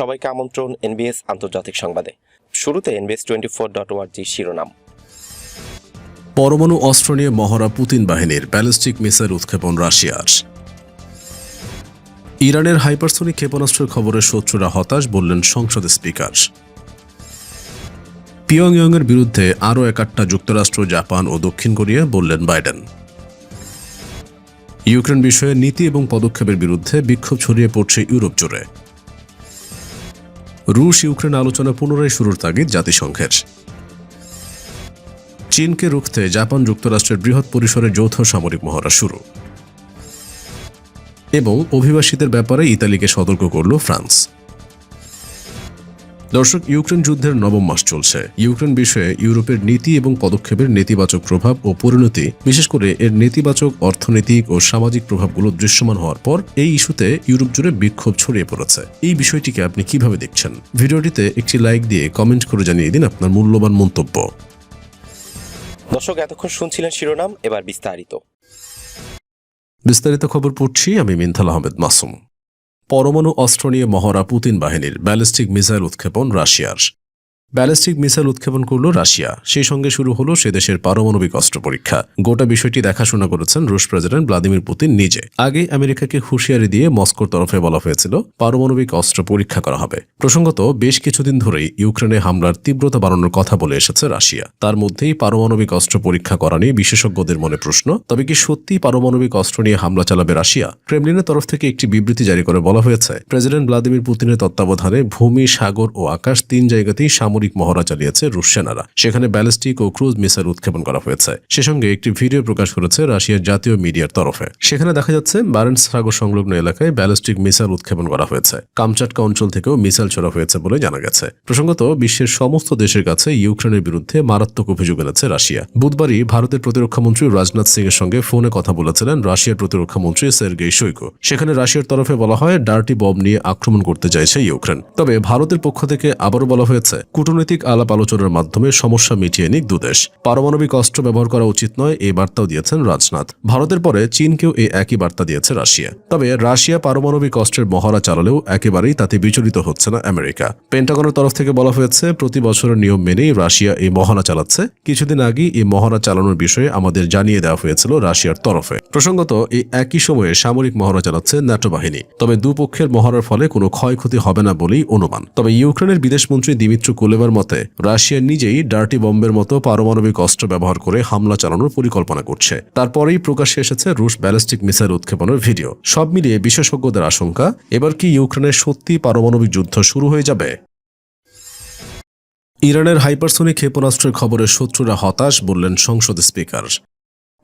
সবাইকে আমন্ত্রণ এনবিএস আন্তর্জাতিক সংবাদে। শুরুতে এনবিএস টোয়েন্টি ফোর ডট ওয়ার্জি শিরোনাম। পরমাণু অস্ত্র নিয়ে মহড়া পুতিন বাহিনীর ব্যালিস্টিক মিসাইল উৎক্ষেপণ রাশিয়ার। ইরানের হাইপারসোনিক ক্ষেপণাস্ত্রের খবরে শত্রুরা হতাশ বললেন সংসদ স্পিকার। পিয়ং পিয়ংইয়ংয়ের বিরুদ্ধে আরও একাট্টা যুক্তরাষ্ট্র, জাপান ও দক্ষিণ কোরিয়া বললেন বাইডেন। ইউক্রেন বিষয়ে নীতি এবং পদক্ষেপের বিরুদ্ধে বিক্ষোভ ছড়িয়ে পড়ছে ইউরোপ জুড়ে। রুশ ইউক্রেন আলোচনা পুনরায় শুরুর তাগিদ জাতিসংঘের। চীনকে রুখতে জাপান যুক্তরাষ্ট্রের বৃহৎ পরিসরে যৌথ সামরিক মহড়া শুরু। এবং অভিবাসীদের ব্যাপারে ইতালিকে সতর্ক করল ফ্রান্স। দর্শক ইউক্রেন যুদ্ধের নবম মাস চলছে। ইউক্রেন বিষয়ে ইউরোপের নীতি এবং পদক্ষেপের নেতিবাচক প্রভাব ও পরিণতি বিশেষ করে এর নেতিবাচক অর্থনৈতিক ও সামাজিক প্রভাবগুলো দৃশ্যমান হওয়ার পর এই ইস্যুতে ইউরোপ জুড়ে বিক্ষোভ ছড়িয়ে পড়েছে। এই বিষয়টিকে আপনি কীভাবে দেখছেন? ভিডিওটিতে একটি লাইক দিয়ে কমেন্ট করে জানিয়ে দিন আপনার মূল্যবান মন্তব্য। দর্শক এতক্ষণ শুনছিলেন শিরোনাম এবার বিস্তারিত। বিস্তারিত খবর পড়ছি আমি মিনথাল আহমেদ মাসুম। পরমাণু অস্ত্র নিয়ে মহড়া পুতিন বাহিনীর ব্যালিস্টিক মিসাইল উৎক্ষেপণ রাশিয়ার। ব্যালিস্টিক মিসাইল উৎক্ষেপণ করল রাশিয়া। সেই সঙ্গে শুরু হলো সে দেশের পারমাণবিক অস্ত্র পরীক্ষা। গোটা বিষয়টি দেখাশোনা করেছেন রুশ প্রেসিডেন্ট ভ্লাদিমির পুতিন নিজে। আগে আমেরিকাকে হুঁশিয়ারি দিয়ে মস্কোর তরফে বলা হয়েছিল, পারমাণবিক অস্ত্র পরীক্ষা করা হবে। প্রসঙ্গত, বেশ কিছুদিন ধরেই ইউক্রেনে হামলার তীব্রতা বাড়ানোর কথা বলে এসেছে রাশিয়া। তার মধ্যেই পারমাণবিক অস্ত্র পরীক্ষা করা নিয়ে বিশেষজ্ঞদের মনে প্রশ্ন, তবে কি সত্যি পারমাণবিক অস্ত্র নিয়ে হামলা চালাবে রাশিয়া? ক্রেমলিনের তরফ থেকে একটি বিবৃতি জারি করে বলা হয়েছে, প্রেসিডেন্ট ভ্লাদিমির পুতিনের তত্ত্বাবধানে ভূমি, সাগর ও আকাশ তিন জায়গাতেই সামরিক মহড়া চালিয়েছে রুশ সেনারা। সেখানে ব্যালিস্টিক ও ক্রুজ মিসাইল উৎক্ষেপণ করা হয়েছে। সে সঙ্গে একটি ভিডিও প্রকাশ করেছে রাশিয়ার জাতীয় মিডিয়ার তরফে। সেখানে দেখা যাচ্ছে বারেন্স সাগর সংলগ্ন এলাকায় ব্যালিস্টিক মিসাইল উৎক্ষেপণ করা হয়েছে। কামচাটকা অঞ্চল থেকেও মিসাইল ছোড়া হয়েছে বলে জানা গেছে। প্রসঙ্গত, বিশ্বের সমস্ত দেশের কাছে ইউক্রেনের বিরুদ্ধে মারাত্মক অভিযোগ এনেছে রাশিয়া। বুধবারই ভারতের প্রতিরক্ষা মন্ত্রী রাজনাথ সিং এর সঙ্গে ফোনে কথা বলেছিলেন রাশিয়ার প্রতিরক্ষা মন্ত্রী সের্গেই শৈকো। সেখানে রাশিয়ার তরফে বলা হয়, ডার্টি বম নিয়ে আক্রমণ করতে চাইছে ইউক্রেন। তবে ভারতের পক্ষ থেকে আবারও বলা হয়েছে কূটনৈতিক আলাপ আলোচনার মাধ্যমে সমস্যা মিটিয়ে নিক দুদেশ পারমাণবিক অস্ত্র ব্যবহার করা উচিত নয়, এই বার্তাও দিয়েছেন রাজনাথ। ভারতের পরে চীনকেও এই একই বার্তা দিয়েছে রাশিয়া। তবে রাশিয়া পারমাণবিক অস্ত্রের মহড়া চালালেও একেবারেই তাতে বিচলিত হচ্ছে না আমেরিকা। পেন্টাগনের তরফ থেকে বলা হয়েছে, প্রতি বছরের নিয়ম মেনেই রাশিয়া এই মহড়া চালাচ্ছে। কিছুদিন আগেই এই মহড়া চালানোর বিষয়ে আমাদের জানিয়ে দেওয়া হয়েছিল রাশিয়ার তরফে। প্রসঙ্গত, এই একই সময়ে সামরিক মহড়া চালাচ্ছে ন্যাটো বাহিনী। তবে দুপক্ষের মহড়ার ফলে কোনো ক্ষয়ক্ষতি হবে না বলেই অনুমান। তবে ইউক্রেনের বিদেশমন্ত্রী দিমিত্র কুলেবার মতে, রাশিয়া নিজেই ডার্টি বম্বের মতো পারমাণবিক অস্ত্র ব্যবহার করে হামলা চালানোর পরিকল্পনা করছে। তারপরেই প্রকাশ্যে এসেছে রুশ ব্যালিস্টিক মিসাইল উৎক্ষেপণের ভিডিও। সব মিলিয়ে বিশেষজ্ঞদের আশঙ্কা, এবার কি ইউক্রেনের সত্যি পারমাণবিক যুদ্ধ শুরু হয়ে যাবে? ইরানের হাইপারসোনিক ক্ষেপণাস্ত্রের খবরে শত্রুরা হতাশ, বললেন সংসদ স্পিকার।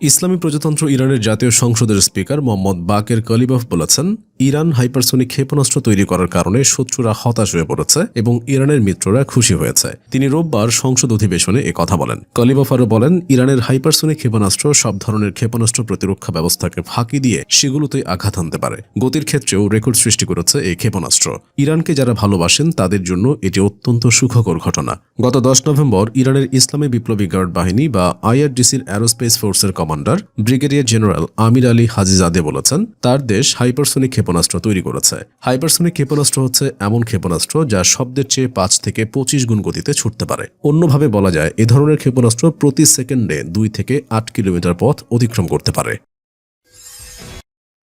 ইসলামী প্রজাতন্ত্র ইরানের জাতীয় সংসদের স্পিকার মোহাম্মদ বাকের কলিবফ বলেছেন ইরান হাইপারসোনিক ক্ষেপণাস্ত্র তৈরি করার কারণে শত্রুরা হতাশ হয়ে পড়েছে এবং ইরানের মিত্ররা খুশি হয়েছে। তিনি রোববার সংসদ অধিবেশনে এ কথা বলেন। কলিবফ আরও বলেন, ইরানের হাইপারসোনিক ক্ষেপণাস্ত্র সব ধরনের ক্ষেপণাস্ত্র প্রতিরক্ষা ব্যবস্থাকে ফাঁকি দিয়ে সেগুলোতে আঘাত আনতে পারে। গতির ক্ষেত্রেও রেকর্ড সৃষ্টি করেছে এই ক্ষেপণাস্ত্র। ইরানকে যারা ভালোবাসেন, তাদের জন্য এটি অত্যন্ত সুখকর ঘটনা। গত দশ নভেম্বর ইরানের ইসলামী বিপ্লবী গার্ড বাহিনী বা আইআরডিসির অ্যারোস্পেস ফোর্সের commander brigadier general Amir Ali Hajizadeh বলেছেন, তার দেশ হাইপারসোনিক ক্ষেপণাস্ত্র তৈরি করেছে। হাইপারসোনিক ক্ষেপণাস্ত্র হচ্ছে এমন ক্ষেপণাস্ত্র যা শব্দের চেয়ে পাঁচ থেকে পঁচিশ গুণ গতিতে ছুটতে পারে। অন্যভাবে বলা যায়, এ ধরনের ক্ষেপণাস্ত্র প্রতি সেকেন্ডে দুই থেকে আট কিলোমিটার পথ অতিক্রম করতে পারে।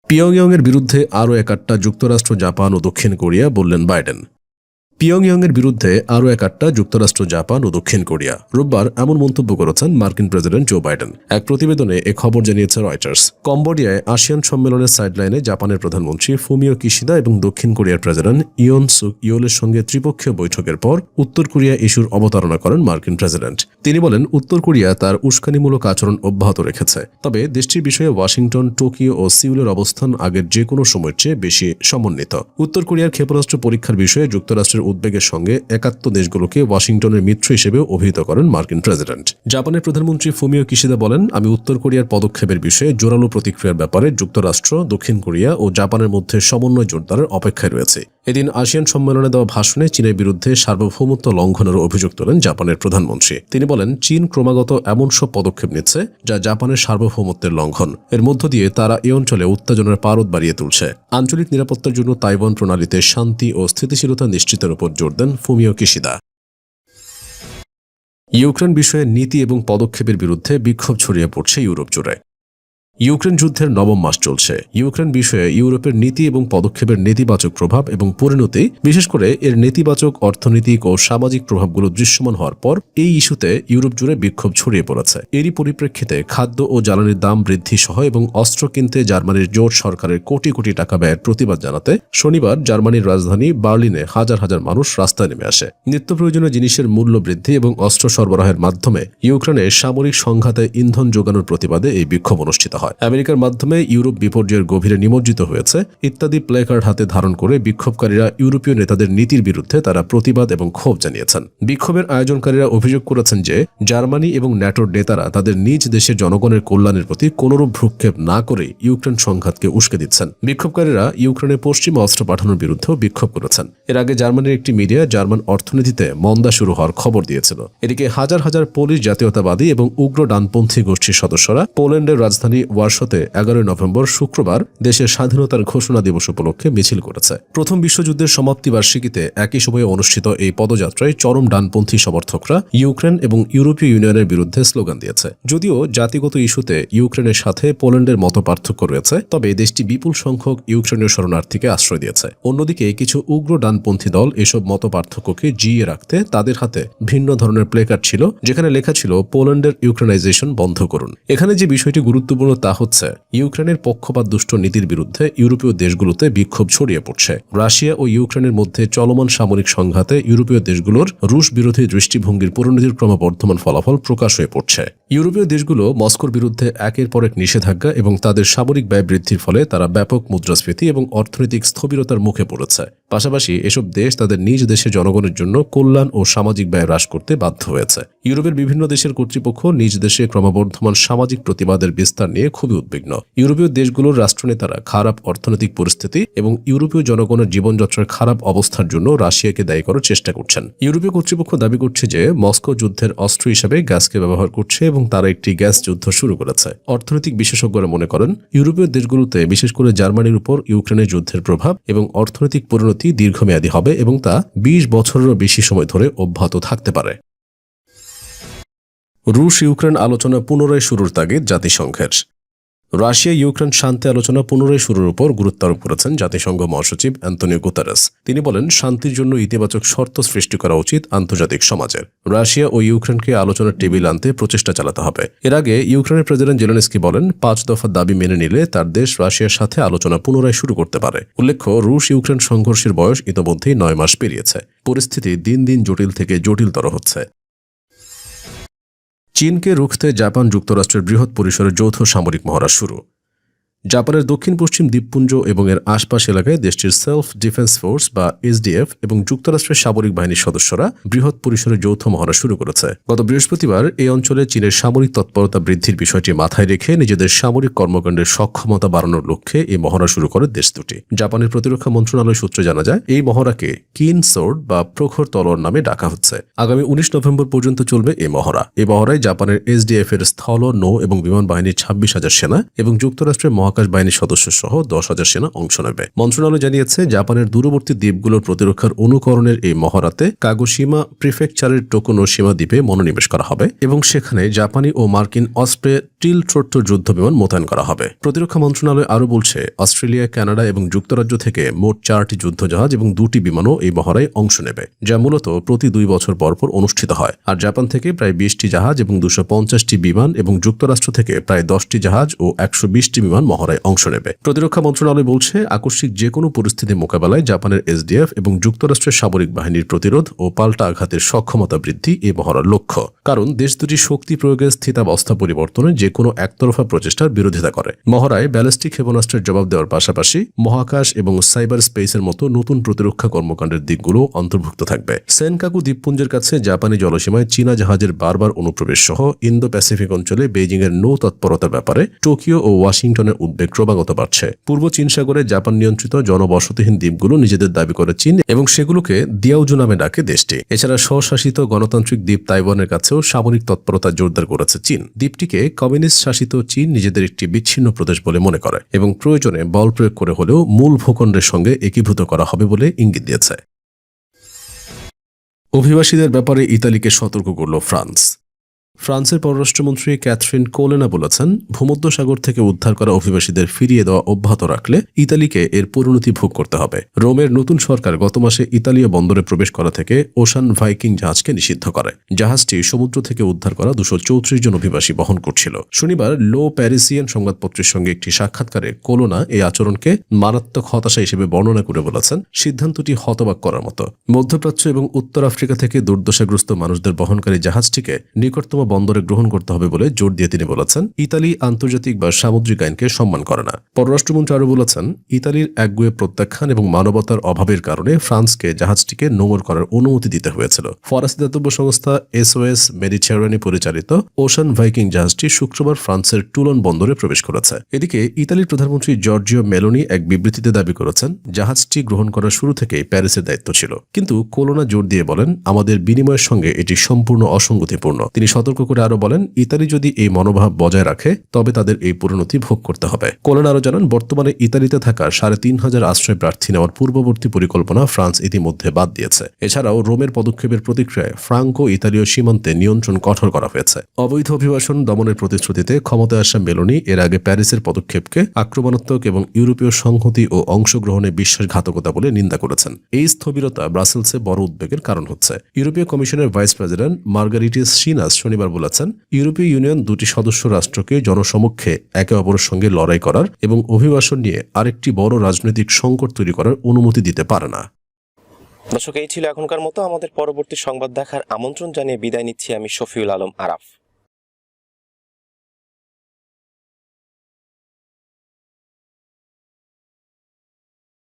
পিয়ংইয়ংয়ের বিরুদ্ধে আরও একাট্টা যুক্তরাষ্ট্র, জাপান ও দক্ষিণ কোরিয়া বললেন বাইডেন। পিয়ংইয়ংয়ের বিরুদ্ধে আরও এক আটটা যুক্তরাষ্ট্র, জাপান ও দক্ষিণ কোরিয়া। রোববার এমন মন্তব্য করেছেন মার্কিন প্রেসিডেন্ট জো বাইডেন। এক প্রতিবেদনে এ খবর জানিয়েছে রয়টার্স। কম্বোডিয়ায় আসিয়ান সম্মেলনের সাইডলাইনে জাপানের প্রধানমন্ত্রী ফুমিও কিশিদা এবং দক্ষিণ কোরিয়ার প্রেসিডেন্ট ইয়ন সুক ইয়োলের সঙ্গে ত্রিপক্ষীয় বৈঠকের পর উত্তর কোরিয়া ইস্যুর অবতারণা করেন মার্কিন প্রেসিডেন্ট। তিনি বলেন, উত্তর কোরিয়া তার উস্কানিমূলক আচরণ অব্যাহত রেখেছে। তবে দেশটির বিষয়ে ওয়াশিংটন, টোকিও ও সিউলের অবস্থান আগের যে কোনো সময়ের চেয়ে বেশি সমন্বিত। উত্তর কোরিয়ার ক্ষেপণাস্ত্র পরীক্ষার বিষয়ে যুক্তরাষ্ট্রের উদ্বেগের সঙ্গে একাত্ম দেশগুলোকে ওয়াশিংটনের মিত্র হিসেবে অভিহিত করেন মার্কিন প্রেসিডেন্ট। জাপানের প্রধানমন্ত্রী ফুমিও কিশিদা বলেন, আমি উত্তর কোরিয়ার পদক্ষেপের বিষয়ে জোরালো প্রতিক্রিয়ার ব্যাপারে যুক্তরাষ্ট্র, দক্ষিণ কোরিয়া ও জাপানের মধ্যে সমন্বয় জোরদারের অপেক্ষায় রয়েছে। এদিন আসিয়ান সম্মেলনে দেওয়া ভাষণে চীনের বিরুদ্ধে সার্বভৌমত্ব লঙ্ঘনের অভিযোগ তোলেন জাপানের প্রধানমন্ত্রী। তিনি বলেন, চীন ক্রমাগত এমন সব পদক্ষেপ নিচ্ছে যা জাপানের সার্বভৌমত্বের লঙ্ঘন। এর মধ্য দিয়ে তারা এ অঞ্চলে উত্তেজনার পারদ বাড়িয়ে তুলছে। আঞ্চলিক নিরাপত্তার জন্য তাইওয়ান প্রণালীতে শান্তি ও স্থিতিশীলতা নিশ্চিতের উপর জোর দেন ফুমিও কিশিদা। ইউক্রেন বিষয়ে নীতি এবং পদক্ষেপের বিরুদ্ধে বিক্ষোভ ছড়িয়ে পড়ছে ইউরোপ জুড়ে। ইউক্রেন যুদ্ধের নবম মাস চলছে। ইউক্রেন বিষয়ে ইউরোপের নীতি এবং পদক্ষেপের নেতিবাচক প্রভাব এবং পরিণতি, বিশেষ করে এর নেতিবাচক অর্থনৈতিক ও সামাজিক প্রভাবগুলো দৃশ্যমান হওয়ার পর এই ইস্যুতে ইউরোপ জুড়ে বিক্ষোভ ছড়িয়ে পড়েছে। এরই পরিপ্রেক্ষিতে খাদ্য ও জ্বালানির দাম বৃদ্ধি সহ এবং অস্ত্র কিনতে জার্মানির জোট সরকারের কোটি কোটি টাকা ব্যয়ের প্রতিবাদ জানাতে শনিবার জার্মানির রাজধানী বার্লিনে হাজার হাজার মানুষ রাস্তায় নেমে আসে। নিত্য প্রয়োজনীয় জিনিসের মূল্য বৃদ্ধি এবং অস্ত্র সরবরাহের মাধ্যমে ইউক্রেনে সামরিক সংঘাতে ইন্ধন যোগানোর প্রতিবাদে এই বিক্ষোভ অনুষ্ঠিত হয়। আমেরিকার মাধ্যমে ইউরোপ বিপর্যয়ের গভীরে নিমজ্জিত হয়েছে। ইত্যাদি প্লেকার্ড হাতে ধারণ করে বিক্ষোভকারীরা ইউরোপীয় নেতাদের নীতির বিরুদ্ধে তারা প্রতিবাদ এবং ক্ষোভ জানিয়েছেন। বিক্ষোভের আয়োজনকারীরা অভিযোগ করেছেন যে, জার্মানি এবং ন্যাটোর নেতারা তাদের নিজ দেশের জনগণের কল্যাণের প্রতি কোনরূপ ভ্রুক্ষেপ না করে ইউক্রেন সংঘাতকে উস্কে দিচ্ছেন। বিক্ষোভকারীরা ইউক্রেনে পশ্চিমা অস্ত্র পাঠানোর বিরুদ্ধেও বিক্ষোভ করেছেন। এর আগে জার্মানির একটি মিডিয়া জার্মান অর্থনীতিতে মন্দা শুরু হওয়ার খবর দিয়েছিল। এদিকে হাজার হাজার পোলিশ জাতীয়তাবাদী এবং উগ্র ডানপন্থী গোষ্ঠীর সদস্যরা পোল্যান্ডের রাজধানী ওয়ার্সতে এগারোই নভেম্বর শুক্রবার দেশের স্বাধীনতার ঘোষণা দিবস উপলক্ষে মিছিল করেছে। প্রথম বিশ্বযুদ্ধের সমাপ্তি বার্ষিকীতে একই সময়ে অনুষ্ঠিত এই পদযাত্রায় চরম ডানপন্থী সমর্থকরা ইউক্রেন এবং ইউরোপীয় ইউনিয়নের বিরুদ্ধে স্লোগান দিয়েছে। যদিও জাতিগত ইস্যুতে ইউক্রেনের সাথে পোল্যান্ডের মতো পার্থক্য রয়েছে, তবে দেশটি বিপুল সংখ্যক ইউক্রেনীয় শরণার্থীকে আশ্রয় দিয়েছে। অন্যদিকে কিছু উগ্র ডানপন্থী দল এসব মত পার্থক্যকে জিইয়ে রাখতে তাদের হাতে ভিন্ন ধরনের প্লেকার্ড ছিল, যেখানে লেখা ছিল, পোল্যান্ডের ইউক্রেনাইজেশন বন্ধ করুন। এখানে যে বিষয়টি গুরুত্বপূর্ণ তা হচ্ছে, ইউক্রেনের পক্ষপাত দুষ্ট নীতির বিরুদ্ধে ইউরোপীয় দেশগুলোতে বিক্ষোভ ছড়িয়ে পড়ছে। রাশিয়া ও ইউক্রেনের মধ্যে চলমান সামরিক সংঘাতে ইউরোপীয় দেশগুলোর রুশ বিরোধী দৃষ্টিভঙ্গির পরিণতির ক্রমবর্ধমান ফলাফল প্রকাশ হয়ে পড়ছে। ইউরোপীয় দেশগুলো মস্কোর বিরুদ্ধে একের পর এক নিষেধাজ্ঞা এবং তাদের সামরিক ব্যয় বৃদ্ধির ফলে তারা ব্যাপক মুদ্রাস্ফীতি এবং অর্থনৈতিক স্থবিরতার মুখে পড়েছে। পাশাপাশি এসব দেশ তাদের নিজ দেশে জনগণের জন্য কল্যাণ ও সামাজিক ব্যয় হ্রাস করতে বাধ্য হয়েছে। ইউরোপের বিভিন্ন দেশের কর্তৃপক্ষ নিজ দেশে ক্রমবর্ধমান সামাজিক প্রতিবাদের বিস্তার নিয়ে খুবই উদ্বিগ্ন। ইউরোপীয় দেশগুলোর রাষ্ট্রনেতারা খারাপ অর্থনৈতিক পরিস্থিতি এবং ইউরোপীয় জনগণের জীবনযাত্রার খারাপ অবস্থার জন্য রাশিয়াকে দায়ী করার চেষ্টা করছেন। ইউরোপীয় কর্তৃপক্ষ দাবি করছে যে, মস্কো যুদ্ধের অস্ত্র হিসাবে গ্যাসকে ব্যবহার করছে এবং তারা একটি গ্যাস যুদ্ধ শুরু করেছে। অর্থনৈতিক বিশেষজ্ঞরা মনে করেন, ইউরোপীয় দেশগুলোতে, বিশেষ করে জার্মানির উপর ইউক্রেনের যুদ্ধের প্রভাব এবং অর্থনৈতিক পরিণতি দীর্ঘমেয়াদী হবে এবং তা বিশ বছরেরও বেশি সময় ধরে অব্যাহত থাকতে পারে। রুশ ইউক্রেন আলোচনা পুনরায় শুরুর তাগিদ জাতিসংঘের। রাশিয়া ইউক্রেন শান্তি আলোচনা পুনরায় শুরুর উপর গুরুত্ব আরোপ করেছেন জাতিসংঘ মহাসচিব অ্যান্তনিও গুতারেস। তিনি বলেন, শান্তির জন্য ইতিবাচক শর্ত সৃষ্টি করা উচিত আন্তর্জাতিক সমাজের। রাশিয়া ও ইউক্রেনকে আলোচনার টেবিল আনতে প্রচেষ্টা চালাতে হবে। এর আগে ইউক্রেনের প্রেসিডেন্ট জেলেনস্কি বলেন, পাঁচ দফা দাবি মেনে নিলে তার দেশ রাশিয়ার সাথে আলোচনা পুনরায় শুরু করতে পারে। উল্লেখ্য রুশ ইউক্রেন সংঘর্ষের বয়স ইতোমধ্যেই নয় মাস পেরিয়েছে। পরিস্থিতি দিন দিন জটিল থেকে জটিলতর হচ্ছে। চীনকে রুখতে জাপান যুক্তরাষ্ট্রের বৃহৎ পরিসরে যৌথ সামরিক মহড়া শুরু। জাপানের দক্ষিণ পশ্চিম দ্বীপপুঞ্জ এবং এর আশপাশ এলাকায় দেশটির সেলফ ডিফেন্স ফোর্স বা এসডিএফ এবং যুক্তরাষ্ট্রের সামরিক বাহিনীর সদস্যরা বৃহৎ পরিসরে যৌথ মহড়া শুরু করেছে। গত বৃহস্পতিবার এই অঞ্চলে চীনের সামরিক তৎপরতা বৃদ্ধির বিষয়টি মাথায় রেখে নিজেদের সামরিক কর্মকাণ্ডের সক্ষমতা বাড়ানোর লক্ষ্যে এই মহড়া শুরু করে দেশ দুটি। জাপানের প্রতিরক্ষা মন্ত্রণালয় সূত্রে জানা যায়, এই মহড়াকে কিন সোর্ড বা প্রখর তলোয়ার নামে ডাকা হচ্ছে। আগামী উনিশ নভেম্বর পর্যন্ত চলবে এই মহড়া। এই মহড়ায় জাপানের এসডিএফ এর স্থল, নৌ এবং বিমান বাহিনীর ছাব্বিশ হাজার সেনা এবং যুক্তরাষ্ট্রের মহাকাশ বাহিনীর সদস্য সহ দশ হাজার সেনা অংশ নেবে। মন্ত্রণালয় জানিয়েছে, জাপানের দূরবর্তী দ্বীপগুলোর প্রতিরক্ষার অনুকরণের এই মহড়াতে কাগোসীমা প্রিফেকচারের টোকোনোসীমা দ্বীপে মনোনিবেশ করা হবে এবং সেখানে জাপানি ও মার্কিন অস্প্রে টিল ট্রোট্ট যুদ্ধ বিমান মোতায়েন করা হবে। প্রতিরক্ষা মন্ত্রণালয় আরও বলছে, অস্ট্রেলিয়া, কানাডা এবং যুক্তরাজ্য থেকে মোট চারটি যুদ্ধজাহাজ এবং দুটি বিমানও এই মহড়ায় অংশ নেবে, যা মূলত প্রতি দুই বছর পরপর অনুষ্ঠিত হয়। আর জাপান থেকে প্রায় বিশটি জাহাজ এবং দুশো পঞ্চাশটি বিমান এবং যুক্তরাষ্ট্র থেকে প্রায় দশটি জাহাজ ও একশো বিশটি বিমান মহড়া মহড়ায় অংশ নেবে। প্রতিরক্ষা মন্ত্রণালয় বলছে, আকস্মিক যে কোনো পরিস্থিতি মোকাবেলায় জাপানের এসডিএফ এবং যুক্তরাষ্ট্রের সামরিক বাহিনীর প্রতিরোধ ও পাল্টা আঘাতের সক্ষমতা বৃদ্ধি এই মহড়ার লক্ষ্য। কারণ দেশ দুটি শক্তি প্রয়োগের স্থিতাবস্থা পরিবর্তনে যে কোনো একতরফা প্রচেষ্টার বিরোধিতা করে। মহড়ায় ব্যালিস্টিক ক্ষেপণাস্ত্রের জবাব দেওয়ার পাশাপাশি মহাকাশ এবং সাইবার স্পেসের মতো নতুন প্রতিরক্ষা কর্মকাণ্ডের দিকগুলো অন্তর্ভুক্ত থাকবে। সেনকাকু দ্বীপপুঞ্জের কাছে জাপানি জলসীমায় চীনা জাহাজের বারবার অনুপ্রবেশ সহ ইন্দো প্যাসিফিক অঞ্চলে বেইজিং এর নৌ তৎপরতার ব্যাপারে টোকিও ও ওয়াশিংটনের উদ্বেগ ক্রমাগত বাড়ছে। পূর্ব চীন সাগরে জাপান নিয়ন্ত্রিত জনবসতিহীন দ্বীপগুলো নিজেদের দাবি করে চীন এবং সেগুলোকে দিয়াউজু নামে ডাকে দেশটি। এছাড়া স্বশাসিত গণতান্ত্রিক দ্বীপ তাইওয়ানের কাছেও সামরিক তৎপরতা জোরদার করেছে চীন। দ্বীপটিকে কমিউনিস্ট শাসিত চীন নিজেদের একটি বিচ্ছিন্ন প্রদেশ বলে মনে করে এবং প্রয়োজনে বল প্রয়োগ করে হলেও মূল ভূখণ্ডের সঙ্গে একীভূত করা হবে বলে ইঙ্গিত দিয়েছে। অভিবাসীদের ব্যাপারে ইতালিকে সতর্ক করল ফ্রান্স। ফ্রান্সের পররাষ্ট্রমন্ত্রী ক্যাথরিন কোলেনা বলেছেন, ভূমধ্যসাগর থেকে উদ্ধার করা অভিবাসীদের ফিরিয়ে দেওয়া অব্যাহত রাখলে ইতালিকে এর পরিণতি ভোগ করতে হবে। রোমের নতুন সরকার গত মাসে ইতালীয় বন্দরে প্রবেশ করা থেকে ওশান ভাইকিং জাহাজকে নিষিদ্ধ করে। জাহাজটি সমুদ্র থেকে উদ্ধার করা দুশো চৌত্রিশ জন অভিবাসী বহন করছিল। শনিবার লো প্যারিসিয়ান সংবাদপত্রের সঙ্গে একটি সাক্ষাৎকারে কোলোনা এই আচরণকে মারাত্মক হতাশা হিসেবে বর্ণনা করে বলেছেন, সিদ্ধান্তটি হতবাক করার মতো। মধ্যপ্রাচ্য এবং উত্তর আফ্রিকা থেকে দুর্দশাগ্রস্ত মানুষদের বহনকারী জাহাজটিকে নিকটতম বন্দরে গ্রহণ করতে হবে বলে জোর দিয়ে তিনি বলেছেন, ইতালি আন্তর্জাতিক বা সামুদ্রিক আইনকে সম্মান করে না। পররাষ্ট্রমন্ত্রী আরও বলেছেন, ইতালির একগুয়ে প্রত্যাখ্যান এবং মানবতার অভাবের কারণে ফ্রান্সকে জাহাজটিকে নোঙর করার অনুমতি দিতে হয়েছিল। ফরাসি দাতব্য সংস্থা এসওএস মেডিটেরানি পরিচালিত ওশান ভাইকিং জাহাজটি শুক্রবার ফ্রান্সের টুলন বন্দরে প্রবেশ করেছে। এদিকে ইতালির প্রধানমন্ত্রী জর্জিও মেলোনি এক বিবৃতিতে দাবি করেছেন, জাহাজটি গ্রহণ করার শুরু থেকেই প্যারিসের দায়িত্ব ছিল। কিন্তু কোলোনা জোর দিয়ে বলেন, আমাদের বিনিময়ের সঙ্গে এটি সম্পূর্ণ অসঙ্গতিপূর্ণ। তিনি সতর্ক করে আরও বলেন, ইতালি যদি এই মনোভাব বজায় রাখে, তবে তাদের এই পরিণতি ভোগ করতে হবে। কোলেন আরও জানান, বর্তমানে ইতালিতে থাকা সাড়ে তিন হাজার আশ্রয় প্রার্থী নেওয়ার পূর্ববর্তী পরিকল্পনা ফ্রান্স ইতিমধ্যে বাদ দিয়েছে। এছাড়াও রোমের পদক্ষেপের প্রতিক্রিয়ায় ফ্রাঙ্কো ইতালীয় সীমান্তে নিয়ন্ত্রণ কঠোর করা হয়েছে। অবৈধ অভিবাসন দমনের প্রতিশ্রুতিতে ক্ষমতায় আসা মেলোনি এর আগে প্যারিসের পদক্ষেপকে আক্রমণাত্মক এবং ইউরোপীয় সংহতি ও অংশগ্রহণে বিশ্বাসঘাতকতা বলে নিন্দা করেছেন। এই স্থবিরতা ব্রাসেলসে বড় উদ্বেগের কারণ হচ্ছে। ইউরোপীয় কমিশনের ভাইস প্রেসিডেন্ট মার্গারিটিস সিনাস শনিবার বলেছেন, ইউরোপীয় ইউনিয়ন দুটি সদস্য রাষ্ট্রকে জনসমক্ষে একে অপরের সঙ্গে লড়াই করার এবং অভিবাসন নিয়ে আরেকটি বড় রাজনৈতিক সংকট তৈরি করার অনুমতি দিতে পারে না। দর্শক, এই ছিল এখনকার মতো। আমাদের পরবর্তী সংবাদ দেখার আমন্ত্রণ জানিয়ে বিদায় নিচ্ছি আমি শফিউল আলম আরাফ।